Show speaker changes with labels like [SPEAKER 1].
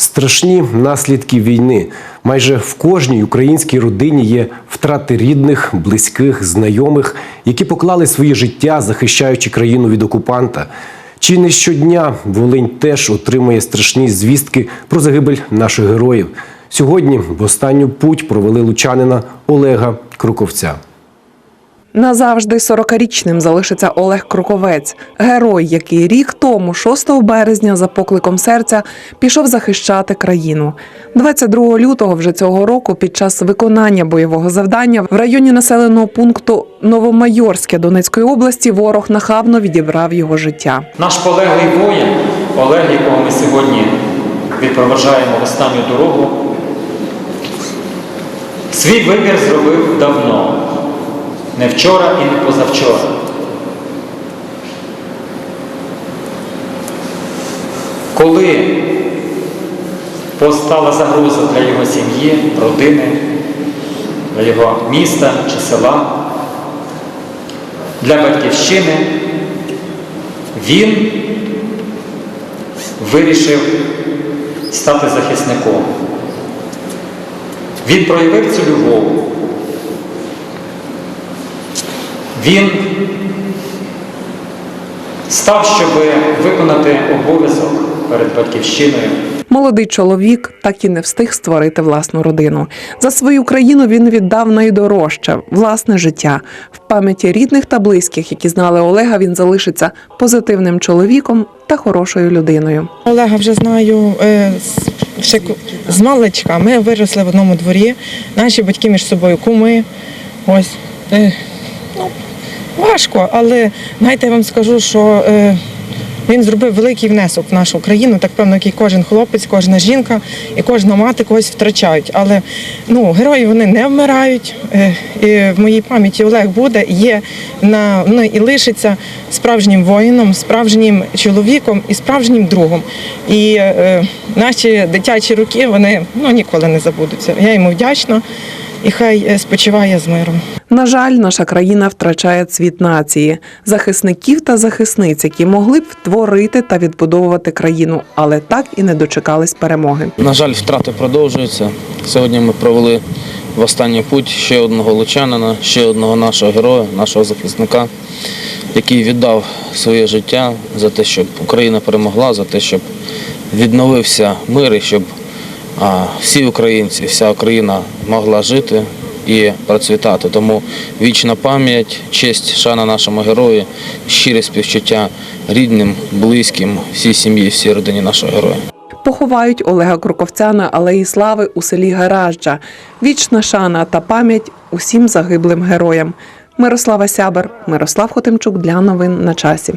[SPEAKER 1] Страшні наслідки війни. Майже в кожній українській родині є втрати рідних, близьких, знайомих, які поклали своє життя, захищаючи країну від окупанта. Чи не щодня Волинь теж отримує страшні звістки про загибель наших героїв. Сьогодні в останню путь провели лучанина Олега Круковця.
[SPEAKER 2] Назавжди 40-річним залишиться Олег Круковець, герой, який рік тому, 6 березня, за покликом серця, пішов захищати країну. 22 лютого вже цього року, під час виконання бойового завдання в районі населеного пункту Новомайорське Донецької області, ворог нахабно відібрав його життя.
[SPEAKER 3] Наш полеглий воїн, Олег, якого ми сьогодні відпроваджаємо в останню дорогу, свій вибір зробив давно, не вчора і не позавчора. Коли постала загроза для його сім'ї, родини, для його міста чи села, для батьківщини, він вирішив стати захисником. Він проявив цю любов. Він став, щоб виконати обов'язок перед батьківщиною.
[SPEAKER 2] Молодий чоловік так і не встиг створити власну родину. За свою країну він віддав найдорожче власне життя. В пам'яті рідних та близьких, які знали Олега, він залишиться позитивним чоловіком та хорошою людиною.
[SPEAKER 4] Олега вже знаю е, ще з маличка. Ми виросли в одному дворі. Наші батьки між собою куми. Ось. Е, ну, важко, але знаєте, я вам скажу, що е, він зробив великий внесок в нашу країну, так певно, як і кожен хлопець, кожна жінка і кожна мати когось втрачають. Але ну, герої вони не вмирають. Е, і в моїй пам'яті Олег буде, є на, ну, і лишиться справжнім воїном, справжнім чоловіком і справжнім другом. І е, наші дитячі роки вони ну, ніколи не забудуться. Я йому вдячна і хай е, спочиває з миром.
[SPEAKER 2] На жаль, наша країна втрачає цвіт нації, захисників та захисниць, які могли б творити та відбудовувати країну, але так і не дочекались перемоги.
[SPEAKER 5] На жаль, втрати продовжуються. Сьогодні ми провели в останній путь ще одного лучанина, ще одного нашого героя, нашого захисника, який віддав своє життя за те, щоб Україна перемогла, за те, щоб відновився мир і щоб всі українці, вся Україна могла жити і процвітати. Тому вічна пам'ять, честь, шана нашому герою, щире співчуття рідним, близьким, всій сім'ї, всій родині нашого героя.
[SPEAKER 2] Поховають Олега Круковця на алеї Слави у селі Гаражджа. Вічна шана та пам'ять усім загиблим героям. Мирослава Сябер, Мирослав Хотимчук для новин на часі.